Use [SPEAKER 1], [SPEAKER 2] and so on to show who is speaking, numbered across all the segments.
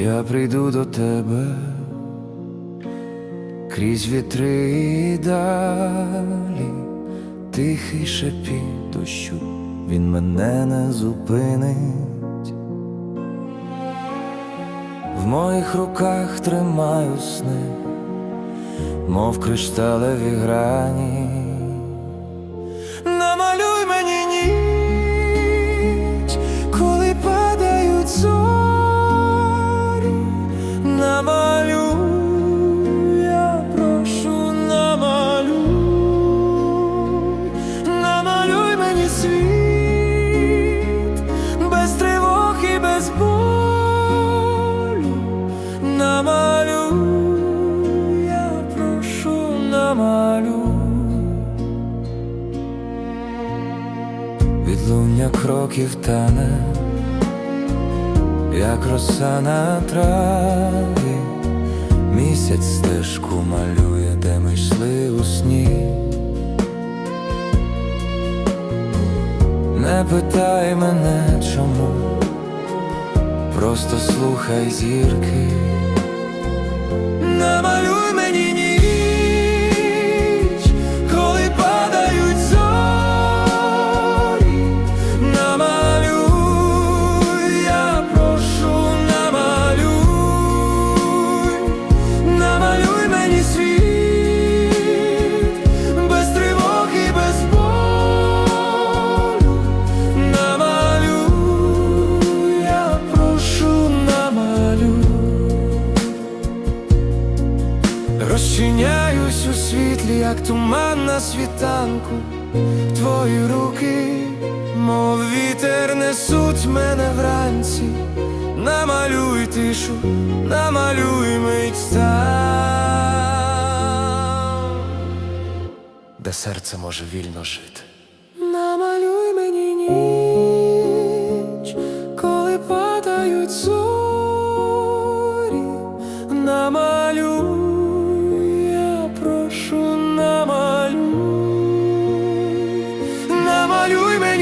[SPEAKER 1] Я прийду до тебе крізь вітри і далі, тихий шепіт дощу, він мене не зупинить. В моїх руках тримаю сни, мов кришталеві грані. Намалюй мені ніч, намалюй. Відлуння кроків тане, як роса на траві, місяць стежку малює, де ми йшли у сні. Не питай мене чому, просто слухай зірки. Розчиняюсь у світлі, як туман на світанку, твої руки, мов вітер несуть мене вранці, намалюй тишу, намалюй мить там, де серце може вільно жити. Намалюй мені ніч, коли падають зорі, намалюй,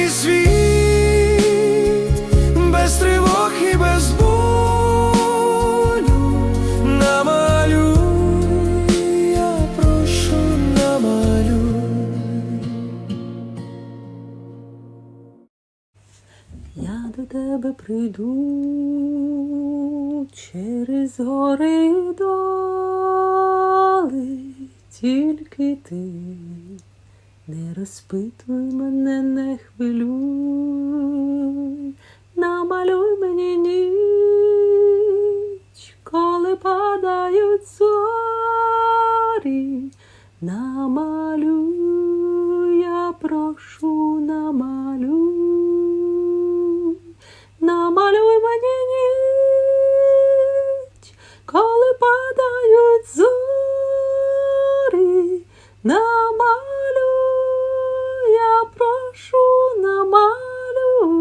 [SPEAKER 1] намалюй світ, без тривог і без болю, намалюй, я прошу, намалюй.
[SPEAKER 2] Я до тебе прийду через гори доли, тільки ти не розпитуй мене, не хвилюй, намалюй мені ніч, коли падають зорі, намалюй, я прошу, намалюй, намалюй мені ніч, коли падають зорі, намалюй, душу намалюй.